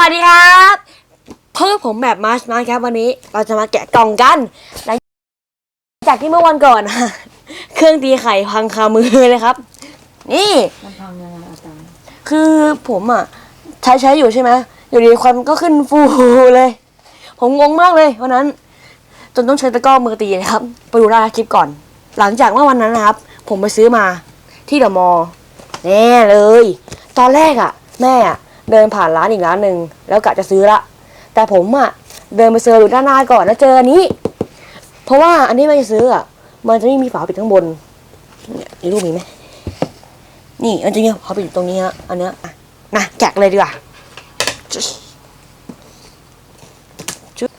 วัสดีครับเพิ่มผมแบบมาร์ชมาครับวันนี้เราจะมาแกะกล่องกันหลังจากที่เมื่อวันก่อน เครื่องตีไข่พังคามือเลยครับ นี่มันพังยังไงอาจารย์คือผมอะ ใช้ใช้อยู่ใช่ไหมอยู่ดีควันก็ขึ้นฟูเลย ผมงงมากเลยวันนั้น จนต้องใช้ตะกร้อมือตีเลยครับไปดูได้คลิปก่อน หลังจากเมื่อวันนั้นนะครับ ผมไปซื้อมาที่เดอะมอลล์แน่เลย ตอนแรกอะ แม่อะ เดินผ่านร้านอีกร้านหนึ่งแล้วกะจะซื้อละ แต่ผมอะเดินไปเซอร์อยู่ด้านหน้าก่อนแล้วเจออันนี้ เพราะว่าอันที่แม่จะซื้ออะมันจะไม่มีฝาปิดข้างบนเนี่ยมีรูปมีไหมนี่อันจริงๆเขาปิดอยู่ตรงนี้ฮะอันเนี้ยอะมาแกะเลยดีกว่าจุ๊ชจุ๊บ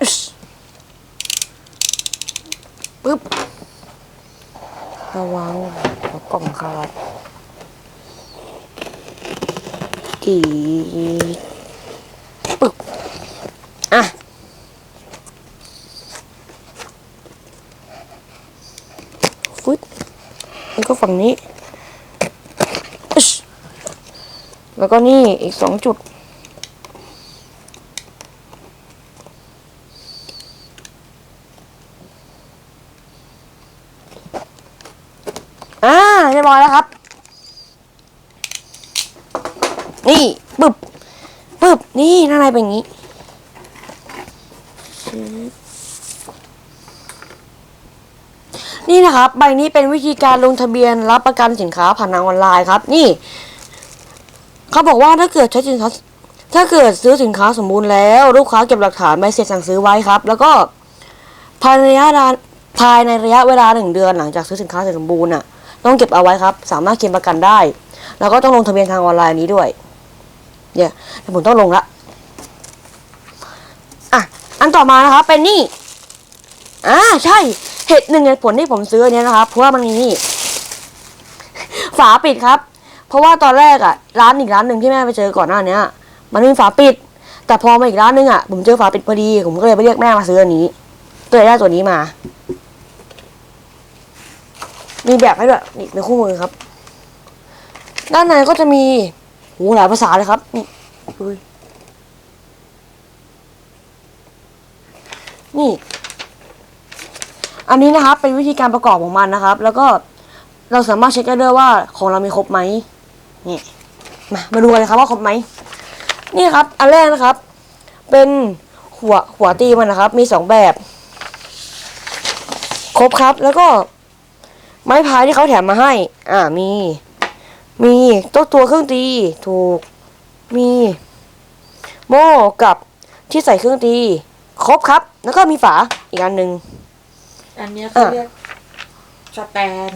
อึ๊ชปึ๊บระวังกล่องขาด กีดปึ๊บอะฟึดแล้วก็ฝั่งนี้ แล้วก็นี่อีกสองจุด อ่าเรียบร้อยแล้วครับ นี่ปึ๊บปึ๊บนี่ข้างในเป็นอย่างนี้นี่นะครับ ใบนี้เป็นวิธีการลงทะเบียนรับประกันสินค้าผ่านทางออนไลน์ครับ นี่ เขาบอกว่าถ้าเกิดใช้สินค้าถ้าเกิดซื้อสินค้าสมบูรณ์แล้ว ลูกค้าเก็บหลักฐานใบเสร็จสั่งซื้อไว้ครับ แล้วก็ภายในระยะภายในระยะเวลาหนึ่งเดือนหลังจากซื้อสินค้าเสร็จสมบูรณ์น่ะ ต้องเก็บเอาไว้ครับ สามารถเคลมประกันได้ แล้วก็ต้องลงทะเบียนทางออนไลน์นี้ด้วย เดี๋ยวเดี๋ยวผมต้องลงละอะอันต่อมานะครับเป็นนี่อ่าใช่เหตุหนึ่งเหตุผลที่ผมซื้ออันเนี้ยนะครับเพราะว่ามันมีนี่ ฝาปิดครับ เพราะว่าตอนแรกอะร้านอีกร้านหนึ่งที่แม่ไปเจอก่อนหน้าเนี้ยมันมีฝาปิด แต่พอมาอีกร้านหนึงอะผมเจอฝาปิดพอดี ผมก็เลยไปเรียกแม่มาซื้ออันนี้ตัวได้ตัวนี้มา มีแบบให้ด้วยนี่เป็นคู่มือครับ ด้านในก็จะมีโหหลายภาษาเลยครับนี่ นี่ อันนี้นะครับเป็นวิธีการประกอบของมันนะครับ แล้วก็เราสามารถเช็คได้ด้วยว่าของเรามีครบไหมนี่มามาดูกันเลยครับว่าครบไหมนี่ครับ อันแรกนะครับ เป็นหัวหัวตีมันนะครับ มีสองแบบ ครบครับ แล้วก็ ไม้พายที่เขาแถมมาให้ อ่ามี มีตัวตัวเครื่องตีถูก มีโม่กับที่ใส่เครื่องตีครบครับ แล้วก็มีฝาอีกอันหนึ่งอันเนี้ยเขาเรียกสแตน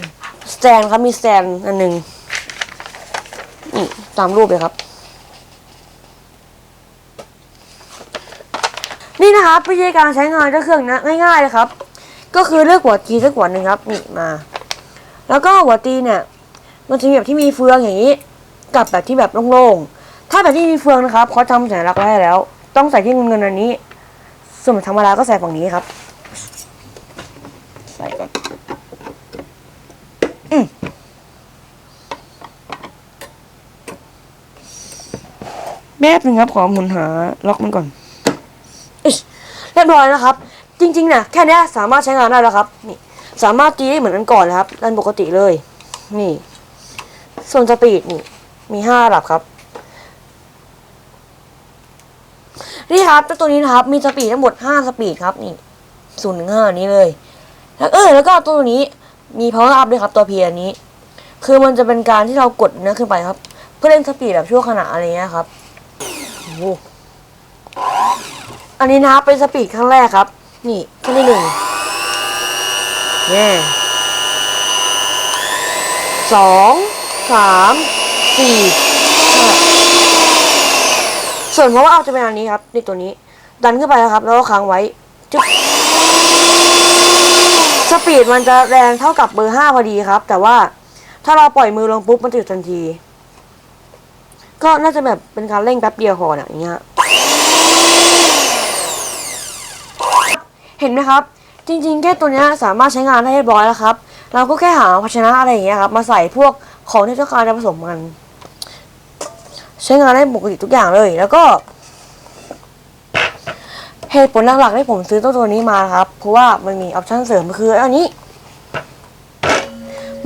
สแตนครับมีสแตนอันหนึ่งนี่ตามรูปเลยครับ นี่นะครับวิธีการใช้งานเจ้าเครื่องนะง่ายๆเลยครับ ก็คือเลือกหัวตีสักหัวหนึ่งครับนี่มา แล้วก็หัวตีเนี่ย มันจะมีแบบที่มีเฟืองอย่างนี้ กับแบบที่แบบโล่งๆถ้าแบบที่มีเฟืองนะครับเขาทำสัญลักษณ์ไว้ให้แล้ว ต้องใส่ที่เงินอันนี้ ส่วนธรรมดาก็ใส่ฝั่งนี้ครับ ใส่ก่อนแป๊บนึงครับขอหมุนหาล็อกมันก่อนเรียบร้อยแล้วครับ จริงๆนะแค่นี้สามารถใช้งานได้แล้วครับ นี่ สามารถตีได้เหมือนกันก่อนเลยครับดันปกติเลย นี่ ส่วนสปีดนี่ มีห้าระดับครับ นี่ครับเจ้าตัวนี้นะครับ มีสปีดทั้งหมดห้าสปีดครับนี่ศูนย์ถึงห้านี้เลย แล้วเออแล้วก็ตัวนี้มี power up ด้วยครับตัวเพียนี้ คือมันจะเป็นการที่เรากดเนื้อขึ้นไปครับ เพื่อเร่งสปีดแบบชั่วขณะอะไรเงี้ยครับอันนี้นะครับเป็นสปีดครั้งแรกครับ นี่ขั้นที่หนึ่งแน่สองสามสี่ห้า ส่วนเพราะว่าเอาจะเป็นอันนี้ครับนี่ตัวนี้ ดันขึ้นไปแล้วครับ แล้วก็ค้างไว้จุ๊บสปีดมันจะแรงเท่ากับเบอร์ห้าพอดีครับ แต่ว่าถ้าเราปล่อยมือลงปุ๊บมันจะหยุดทันที ก็น่าจะแบบเป็นการเร่งแป๊บเดียวพอเนี่ยอย่างเงี้ยเห็นไหมครับ จริงๆแค่ตัวเนี้ยสามารถใช้งานได้เรียบร้อยแล้วครับ เราก็แค่หาภาชนะอะไรอย่างเงี้ยครับ มาใส่พวกของที่ต้องการจะผสมกัน ใช้งานได้ปกติทุกอย่างเลย แล้วก็เหตุผลหลักๆที่ผมซื้อตัวตัวนี้มาครับ เพราะว่ามันมีออปชั่นเสริมคืออันนี้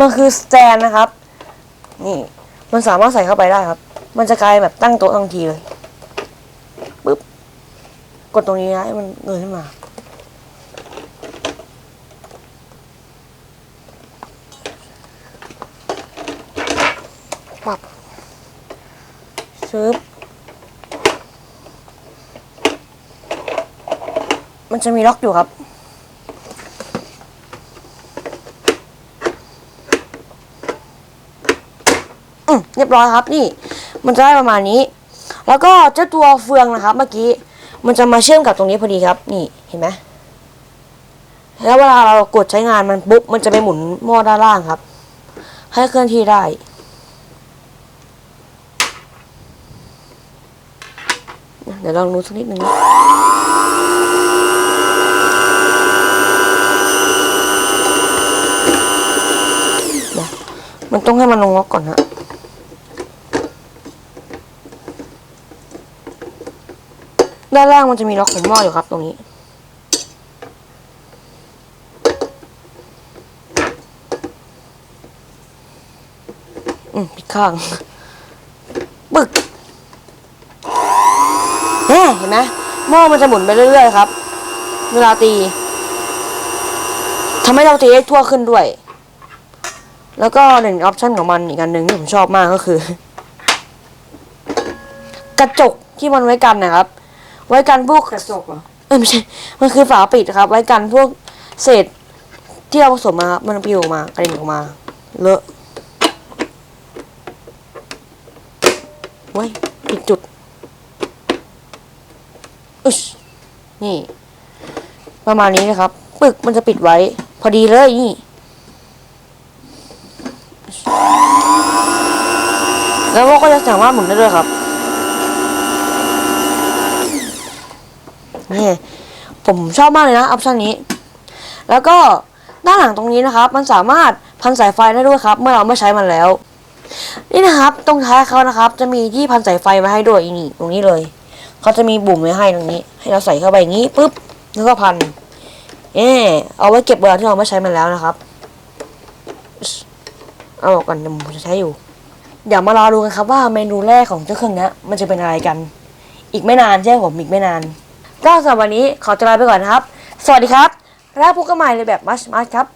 มันคือสแตนนะครับ นี่ มันสามารถใส่เข้าไปได้ครับ มันจะกลายแบบตั้งโต๊ะทันทีเลยปึ๊บกดตรงนี้นะให้มันเงยขึ้นมาปับ ซึบมันจะมีล็อกอยู่ครับ อืมเรียบร้อยครับนี่ มันจะได้ประมาณนี้ แล้วก็เจ้าตัวเฟืองนะครับ เมื่อกี้ มันจะมาเชื่อมกับตรงนี้พอดีครับ นี่เห็นไหมแล้วเวลาเรากดใช้งานมันปุ๊บมันจะไปหมุนหม้อด้านล่างครับ ให้เคลื่อนที่ได้ เดี๋ยวลองดูสักนิดหนึ่งนะมันต้องให้มันลงล็อกก่อนฮะด้านล่างมันจะมีล็อกของหม้ออยู่ครับตรงนี้อืมปิดข้าง ปึก เฮ้เห็นไหมหม้อมันจะหมุนไปเรื่อยๆครับ เวลาตีทำให้เราตีได้ทั่วขึ้นด้วย แล้วก็หนึ่งออปชันของมันอีกอันหนึ่งที่ผมชอบมากก็คือ กระจกที่มันไว้กันนะครับ ไว้กันพวกกระจกเหรอเอ้ยไม่ใช่มันคือฝาปิดครับ ไว้กันพวกเศษที่เราผสมมาครับมันปลิวออกมากระเด็นออกมา เลอะไว้ยปิดจุด อึชนี่ ประมาณนี้นะครับ ปึกมันจะปิดไว้ พอดีเลยนี่ แล้วก็จะสามารถหมุนได้ด้วยครับ นี่ ผมชอบมากเลยนะออปชันนี้ แล้วก็ด้านหลังตรงนี้นะครับ มันสามารถพันสายไฟได้ด้วยครับ เมื่อเราไม่ใช้มันแล้ว นี่นะครับ ตรงท้ายเขานะครับ จะมีที่พันสายไฟมาให้ด้วยนี่ ตรงนี้เลย เขาจะมีบุ่มไว้ให้ตรงนี้ ให้เราใส่เข้าไปอย่างนี้ปุ๊บแล้วก็พันเออเอาไว้เก็บเวลาที่เราไม่ใช้มันแล้วนะครับ เอาออกก่อนผมจะใช้อยู่ เดี๋ยวมารอดูกันครับว่าเมนูแรกของเจ้าเครื่องนี้มันจะเป็นอะไรกัน อีกไม่นานใช่ไหมผมอีกไม่นาน ก็สำหรับวันนี้ขอตัวลาไปก่อนนะครับ สวัสดีครับ แล้วพบกันใหม่ในแบบมัชมัชครับ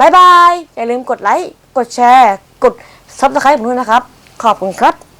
บ๊ายบาย อย่าลืมกดไลค์ กดแชร์ กดซับสไครป์ผมด้วยนะครับ ขอบคุณครับ